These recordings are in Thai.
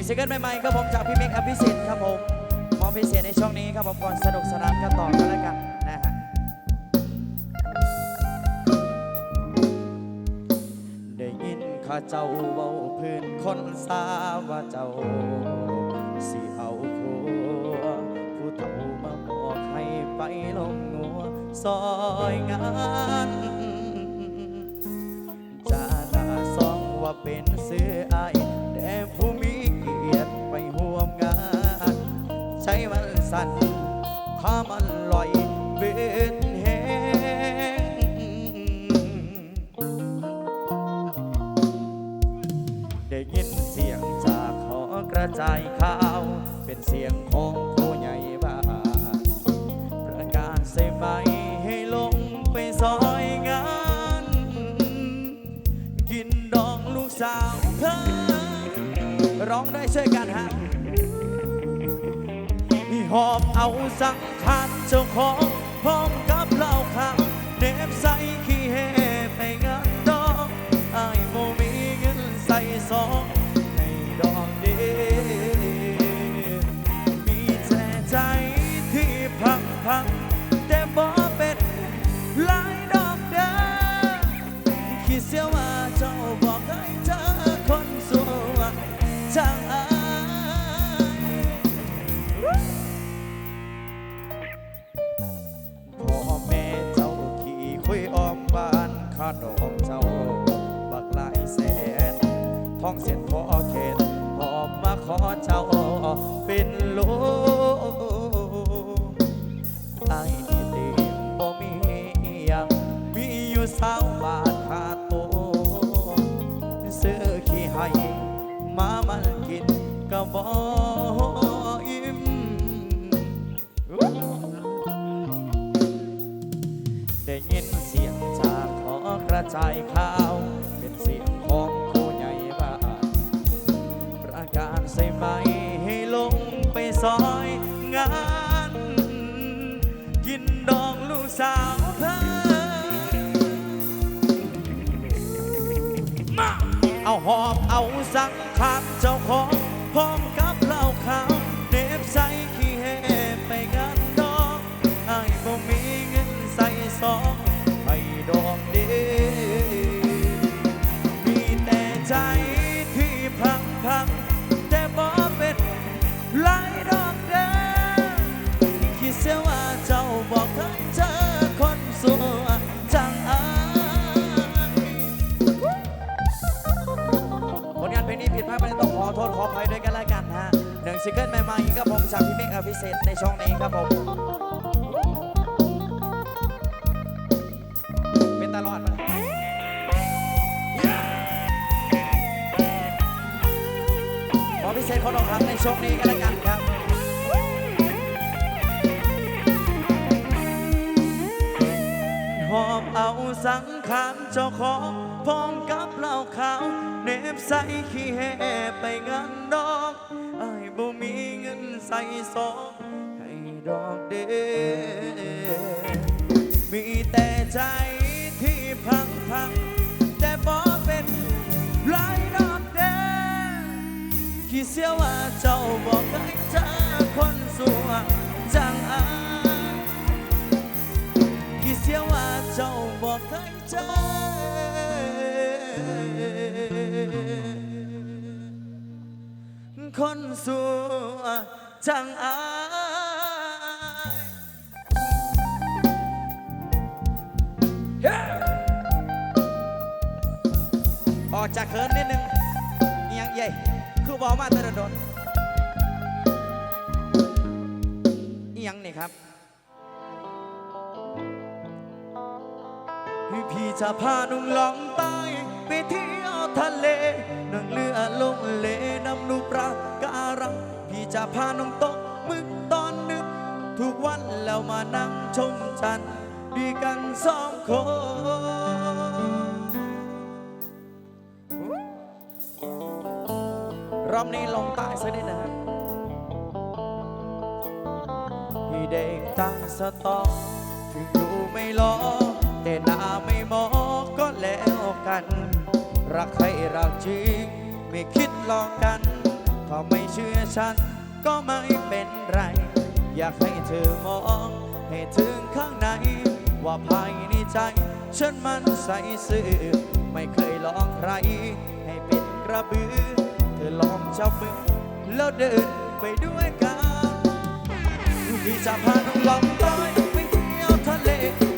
งซิงเกิลใหม่ๆครับผมจากพี่เมฆอภิสิทธิ์ครับผมมอบพิเศษในช่วงนี้ครับผมก่อนสนุกสนานกันต่อกันแล้วกันนะฮะได้ยินข้าเจ้าเว้าพื้นคนสาว่าเจ้าสิเอาผัวผู้เฒ่ามาบอกให้ไปลงงัวซอยงานจาหน้าซองว่าเป็นเสื้ออ มันสั่นพามันลอยเบ็ดแหงได้ยินเสียงจากขอกระจายข่าว เป็นเสียงของผู้ใหญ่บ้านประกาศใส่ไม้ให้ลงไปซอยงาน กินดองลูกสาวเธอ ร้องได้ช่วยกันฮะ หอบเอาสังขารเจ้าของพร้อมกับเหล้าขาวเนบใส่ขี้แห่ไปงานดองไอ้โมมีเงินใส่ซอง เจ้าเป็นลูกไอ้นี่ดีบ่มีหยังมีอยู่สาวบาทค่าโตซื้อขี้ให้มามันกินก็บ่อิ่มได้ยินเสียงจากขอกระจายข่าว บอกเคยเจอคนสวยจังอายผลงานเพลงนี้ผิดพลาดไปต้องขอโทษขออภัยด้วยกันแล้วกันฮะหนึ่งซิงเกิลใหม่ๆครับผมจากพี่เมฆอภิเศษในช่องนี้ครับผมเป็นตลอดมาขอพิเศษคนออกครั้งในช่วงนี้กันแล้วกัน เอาสังขารเจ้าของพร้อมกับเหล้าขาวเน็บใส่ขี้แห่ไปงานดอกไอ้บ่มีเงินใส่ซองให้ดอกเดมีแต่ใจที่พังพังแต่บ่เป็นหลายดอกเด้อคิดเสียว่าเจ้าบอกให้เจอคนสวยจังอา เดียว่าเจ้าบอกให้เจอคนสวจังอายออกจากเขินนิดนึงอิหยังใหญ่คือบอกมาตะโดนอียังนี่ครับ พี่จะพานุ่งลองใต้ไปเที่ยวทะเลนั่งเรือลงเลน้ำนูปลาการังพี่จะพานุ่งตกมึกตอนนึก ทุกวันแล้วมานั่งชมจันทร์ดีกันสองคนรอบนี้ลงใต้สักนิดนะครับพี่เด็กตั้งสตอถึงอยู่ไม่รอ แต่หน้าไม่มองก็แล้วกัน รักใครรักจริง ไม่คิดหลอกกัน ถ้าไม่เชื่อฉันก็ไม่เป็นไร อยากให้เธอมองให้ถึงข้างใน ว่าภายในใจ ฉันมันใสซื่อไม่เคยหลอกใคร ให้เป็นกระบือ เธอลองจับมือแล้วเดินไปด้วยกันที่จะพาน้องลองต้อยไปเที่ยวทะเล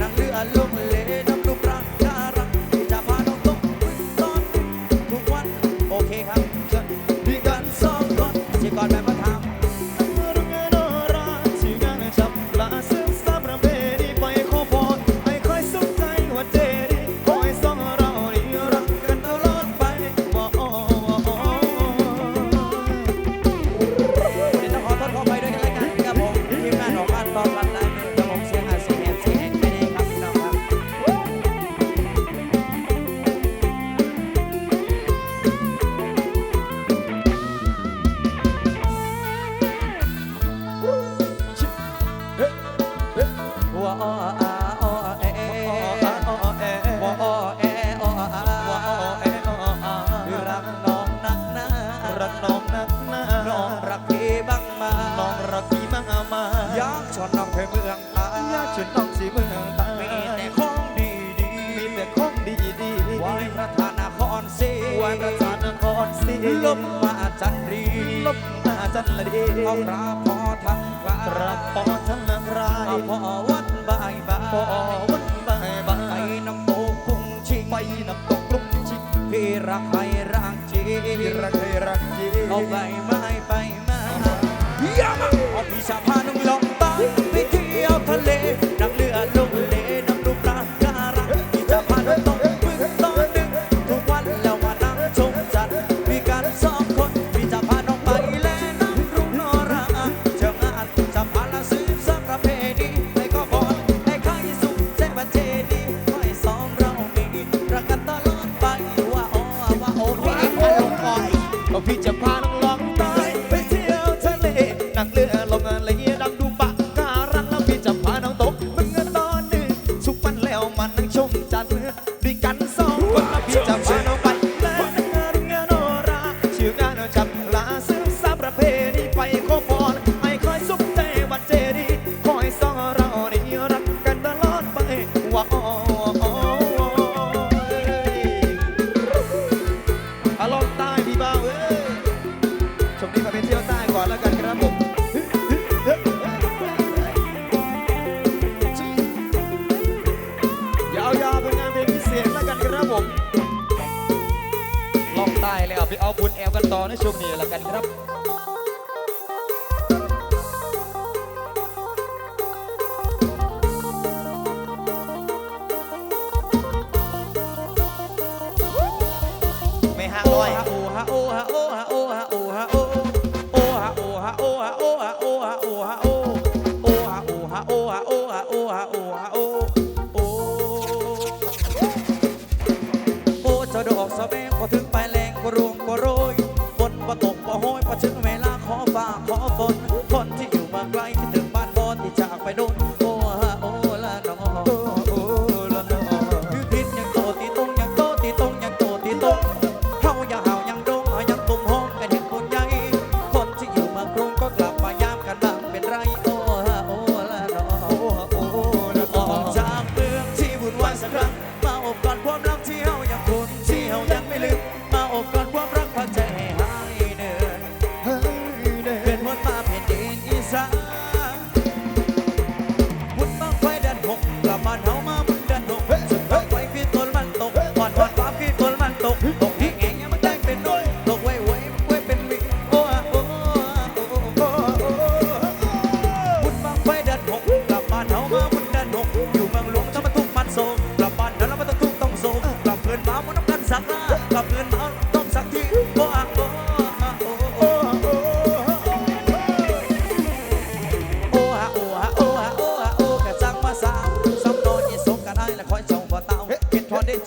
นั่งเรือลง รักใครรักจริงรักใครรักจริงเอาไปไหม 총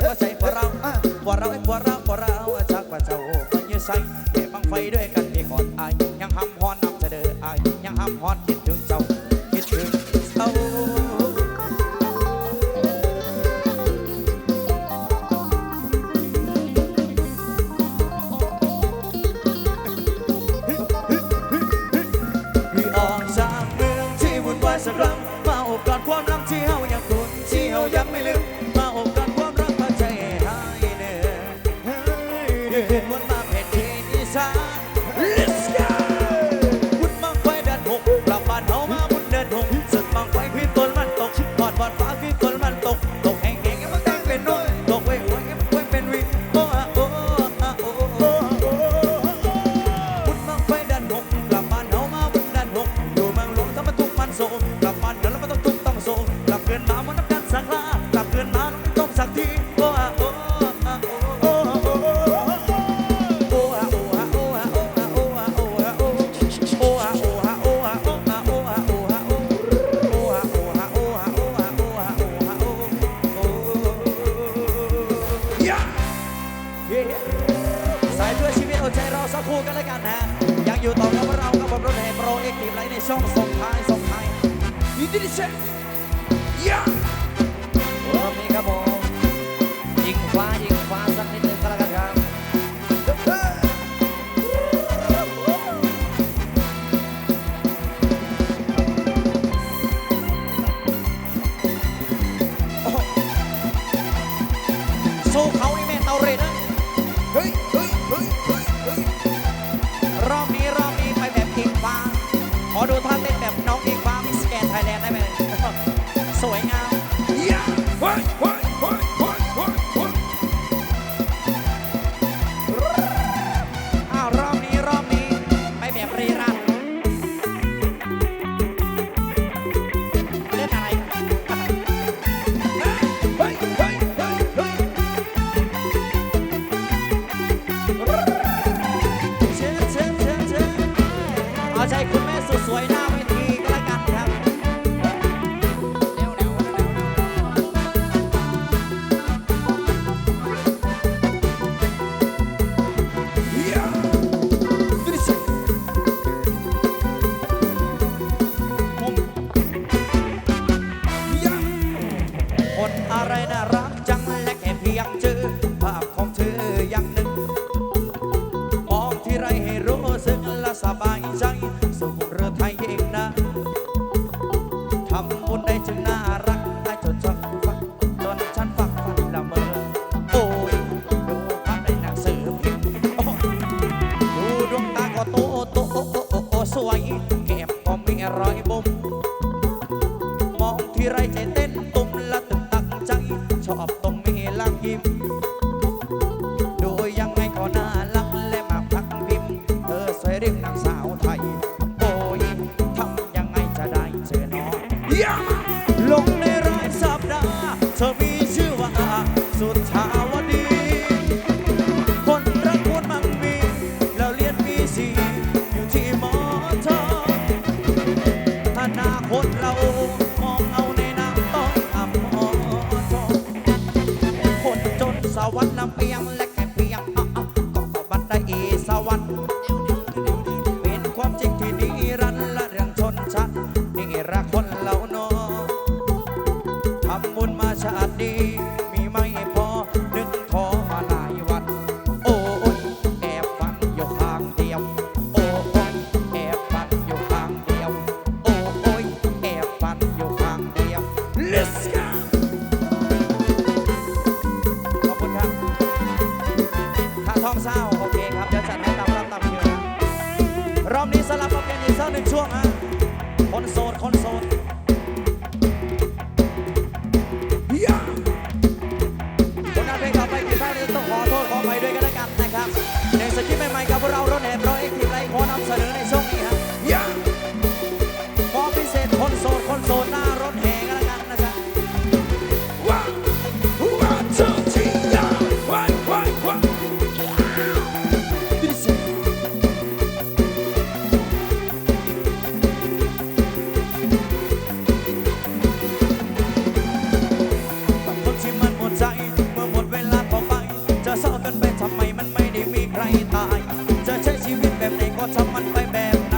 นว่าใส่พวกเราพวกเราไอ้พวกเราพวกเราจักว่าเจ้าไปยื้ใส่แม่บังไฟด้วยกันที่ขอดอาย dice ya yeah. oh, นะทำบุญได้จนน่ารักได้จนชักฟักจนฉันฟักฟันละเมอโอ้ยดูภาพในหนังสือพิมพ์ดูดวงตาก็โตโตโอโอ้โอ้สวยแก้มก็มีรอยบุ๋ม Oh. done it to a man. remember.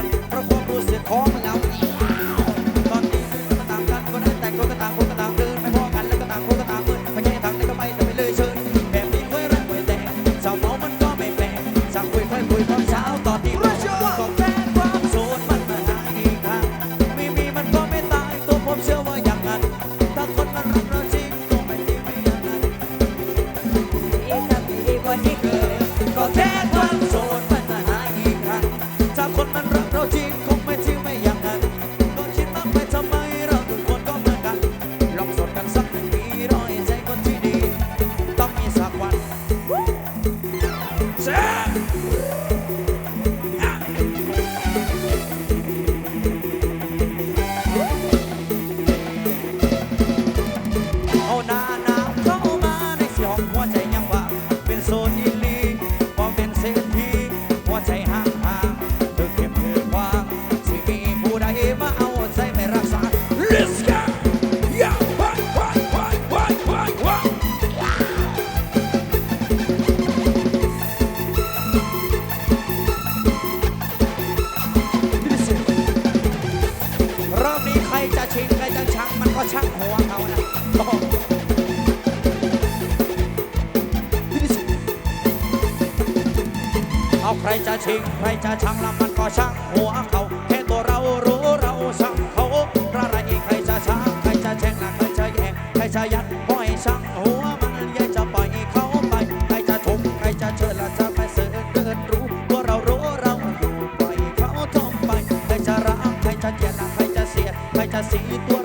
จะชังละมันก็ช่างหัวเขาแค่ตัวเรารู้เราช่างเขาพระไรใครจะช้าใครจะแช่งนะใครจะแย่งใครจะยัดปล่อยช่างหัวมันยัยจะปล่อยเขาไปใครจะทุบใครจะเชิดละจะไปเสือเกินรู้ตัวเรารู้เราอยู่ปล่อยเขาทอมไปใครจะรักใครจะเกลียดใครจะเสียใครจะสีตัว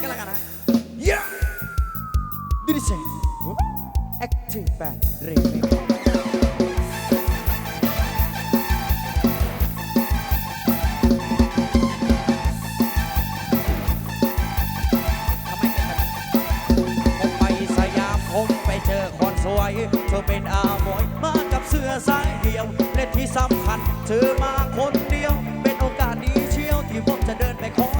กันแล้วกันนะเย้ดิเจแอคทีฟแบนเรยเธอเป็นอามวยมากับเสื้อสายเดี่ยว และที่สำคัญ เธอมาคนเดียว เป็นโอกาสดีเชี่ยวที่ผมจะเดินไปขอ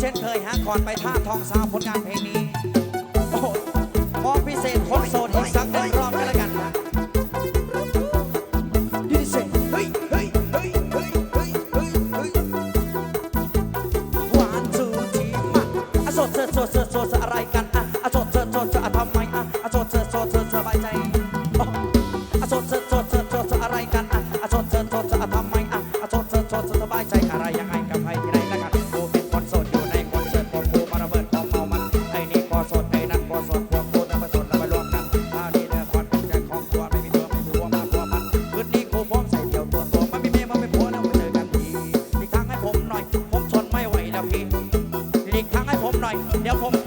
เช่นเคยฮะก่อนไปท่าทองสาวผลงานเพลงนี้ โอ้โหมองพิเศษคนโสดอีกสักหนึ่งรอบกันเลย อย เดี๋ยวผม